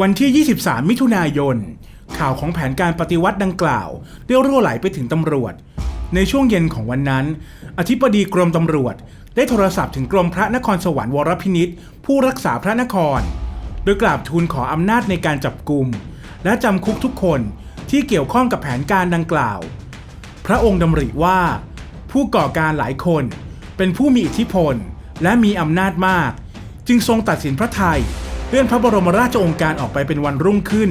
วันที่ 23 มิถุนายน ข่าวของแผนการปฏิวัติดังกล่าวได้รั่วไหลไปถึงตำรวจ ในช่วงเย็นของวันนั้น อธิบดีกรมตำรวจ ได้โทรศัพท์ถึงกรมพระนครสวรรค์วรพินิษผู้รักษาพระนคร โดยกราบทูลขออำนาจในการจับกลุ่มและจำคุกทุกคนที่เกี่ยวข้องกับแผนการดังกล่าว พระองค์ดำริว่า ผู้ก่อการหลายคนเป็นผู้มีอิทธิพลและมีอำนาจมาก จึงทรงตัดสินพระไทย เลื่อนพระบรมราชโองการออกไปเป็นวันรุ่งขึ้น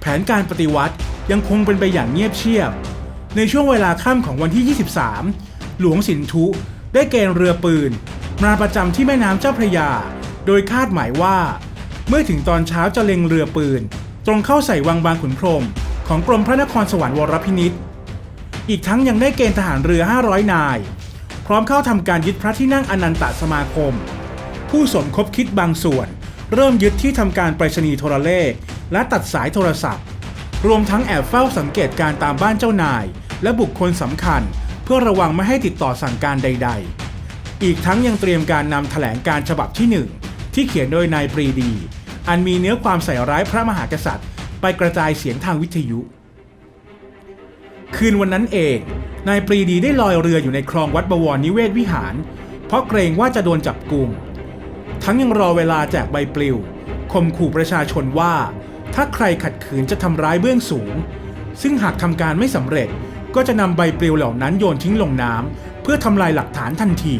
แผนการปฏิวัติยังคงเป็นไปอย่างเงียบเชียบ ในช่วงเวลาค่ำของวันที่ 23 หลวงสินธุได้เกณฑ์เรือปืน มาประจำที่แม่น้ำเจ้าพระยา โดยคาดหมายว่า เมื่อถึงตอนเช้าจะเล็งเรือปืน ตรงเข้าใส่วังบางขุนพรหมของกรมพระนครสวรรค์วรพินิษอีกทั้งยังได้เกณฑ์ทหารเรือ 500 นาย ร้อมเข้าทำการยึดพระที่นั่งอนันตสมาคม ผู้สมคบคิดบางส่วน เริ่มยึดที่ทำการไปรษณีย์โทรเลข และตัดสายโทรศัพท์ รวมทั้งแอบเฝ้าสังเกตการตามบ้านเจ้านาย และบุคคลสำคัญ เพื่อระวังไม่ให้ติดต่อสั่งการใด ๆ อีกทั้งยังเตรียมการนำแถลงการฉบับที่หนึ่งที่เขียนโดยนายปรีดี อันมีเนื้อความใส่ร้ายพระมหากษัตริย์ ไปกระจายเสียงทางวิทยุ คืนวันนั้นเอง นายปรีดีได้ลอยเรืออยู่ในคลองวัดบวรนิเวศวิหาร เพราะเกรงว่าจะโดนจับกลุ่ม ทั้งยังรอเวลาแจกใบปลิวข่มขู่ประชาชนว่า ถ้าใครขัดขืนจะทำร้ายเบื้องสูง ซึ่งหากทำการไม่สำเร็จก็จะนำใบปลิวเหล่านั้นโยนทิ้งลงน้ำเพื่อทำลายหลักฐานทันที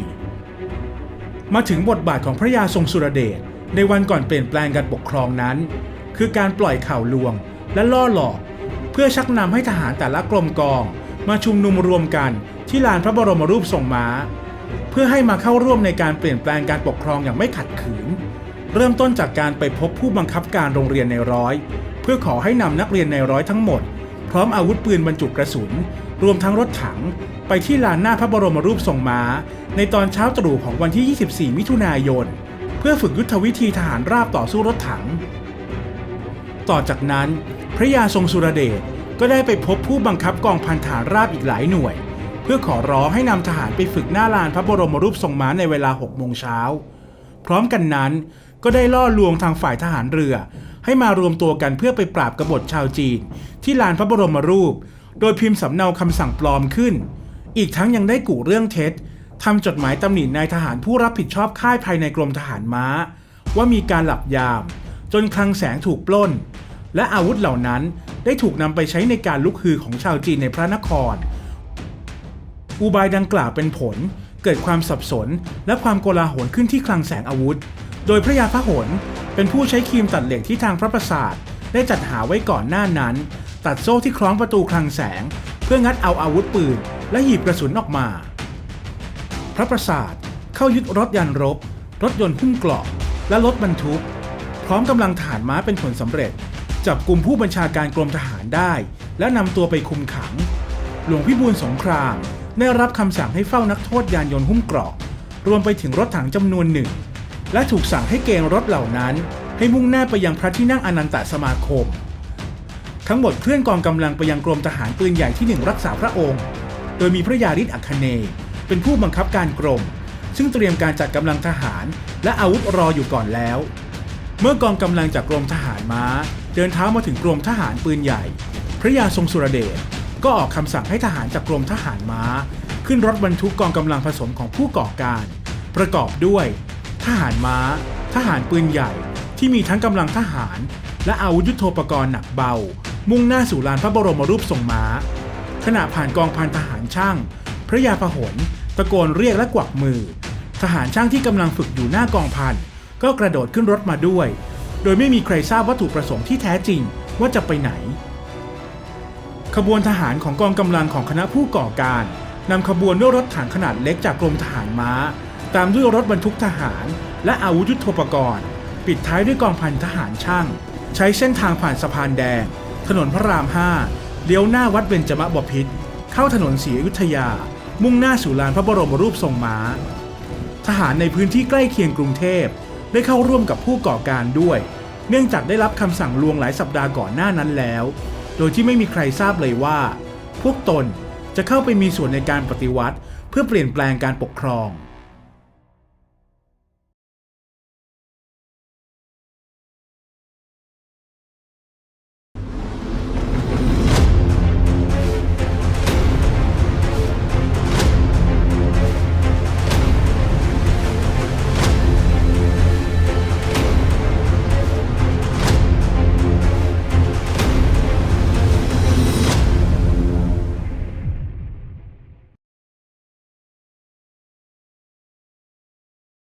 มาถึงบทบาทของพระยาทรงสุรเดชในวันก่อนเปลี่ยนแปลงการปกครองนั้น คือการปล่อยข่าวลวงและล่อหลอก เพื่อชักนำให้ทหารแต่ละกรมกอง มาชุมนุมรวมกันที่ลานพระบรมรูปทรงม้า เพื่อให้มาเข้าร่วมในการเปลี่ยนแปลงการปกครองอย่างไม่ขัดขืน เริ่มต้นจากการไปพบผู้บังคับการโรงเรียนในร้อย เพื่อขอให้นำนักเรียนในร้อยทั้งหมด พร้อมอาวุธปืนบรรจุกระสุน รวมทั้งรถถัง ไปที่ลานหน้าพระบรมรูปทรงม้า ในตอนเช้าตรู่ของวันที่ 24 มิถุนายน เพื่อฝึกยุทธวิธีทหารราบต่อสู้รถถัง ต่อจากนั้น พระยาทรงสุรเดช ก็ได้ไปพบผู้บังคับกองพันฐานราบอีกหลายหน่วย เพื่อขอร้องให้นำทหารไปฝึกหน้าลานพระบรมรูปทรงม้าในเวลา6โมงเช้า พร้อมกันนั้นก็ได้ล่อลวงทางฝ่ายทหารเรือ ให้มารวมตัวกันเพื่อไปปราบกบฏชาวจีน ที่ลานพระบรมรูป โดยพิมพ์สำเนาคำสั่งปลอมขึ้น อีกทั้งยังได้กุเรื่องเท็จทำจดหมายตำหนินายทหารผู้รับผิดชอบค่ายภายในกรมทหารม้า ว่ามีการหลับยาม จนคลังแสงถูกปล้น และอาวุธเหล่านั้น ได้ถูกนำไปใช้ในการลุกฮือของชาวจีนในพระนคร อุบายดังกล่าวเป็นผล เกิดความสับสน และความโกลาหลขึ้นที่คลังแสงอาวุธ โดยพระยาพะหลเป็นผู้ใช้ครีมตัดเหล็กที่ทางพระประสาทได้จัดหาไว้ก่อนหน้านั้น ตัดโซ่ที่คล้องประตูคลังแสง เพื่องัดเอาอาวุธปืน และหีบกระสุนออกมา พระประสาทเข้ายึดรถยันรบ รถยนต์หุ้มเกราะและรถบรรทุก พร้อมกำลังฐานม้าเป็นผลสำเร็จ จับกลุ่มผู้บัญชาการกรมทหารได้ และนำตัวไปคุมขัง หลวงพิบูลสงคราม ได้รับคำสั่งให้เฝ้านักโทษยานยนต์หุ้มเกราะ รวมไปถึงรถถังจำนวนหนึ่ง และถูกสั่งให้เกณฑ์รถเหล่านั้น ให้มุ่งหน้าไปยังพระที่นั่งอนันตสมาคม ทั้งหมดเคลื่อนกองกำลังไปยังกรมทหารปืนใหญ่ที่หนึ่งรักษาพระองค์ โดยมีพระยาฤทธิ์อัคเนย์เป็นผู้บังคับการกรม ซึ่งเตรียมการจัดกำลังทหาร และอาวุธรออยู่ก่อนแล้ว เมื่อกองกำลังจากกรมทหารม้า เดินเท้ามาถึงกรมทหารปืนใหญ่ พระยาทรงสุรเดชก็ออกคำสั่งให้ทหารจากกรมทหารม้า ขึ้นรถบรรทุกกองกำลังผสมของผู้ก่อการ ประกอบด้วย ทหารม้า ทหารปืนใหญ่ที่มีทั้งกำลังทหาร และอาวุธยุโทโธปกรณ์หนักเบา มุ่งหน้าสู่ลานพระบรมรูปทรงม้า ขณะผ่านกองพันทหารช่าง พระยาพหลตะโกนเรียกและกวักมือ ทหารช่างที่กำลังฝึกอยู่หน้ากองพัน ก็กระโดดขึ้นรถมาด้วย โดยไม่มีใครทราบวัตถุประสงค์ที่แท้จริงว่าจะไปไหน ขบวนทหารของกองกำลังของคณะผู้ก่อการนำขบวนด้วยรถถังขนาดเล็กจากกรมทหารม้า ตามด้วยรถบรรทุกทหาร และอาวุธยุทโธปกรณ์ ปิดท้ายด้วยกองพันทหารช่าง ใช้เส้นทางผ่านสะพานแดง ถนนพระราม5เลี้ยวหน้าวัดเบญจมบพิตรเข้าถนนศรีอยุธยา มุ่งหน้าสู่ลานพระบรมรูปทรงม้า ทหารในพื้นที่ใกล้เคียงกรุงเทพ ได้เข้าร่วมกับผู้ก่อการด้วย เนื่องจากได้รับคำสั่งลวงหลายสัปดาห์ก่อนหน้านั้นแล้ว โดยที่ไม่มีใครทราบเลยว่า พวกตนจะเข้าไปมีส่วนในการปฏิวัติ เพื่อเปลี่ยนแปลงการปกครอง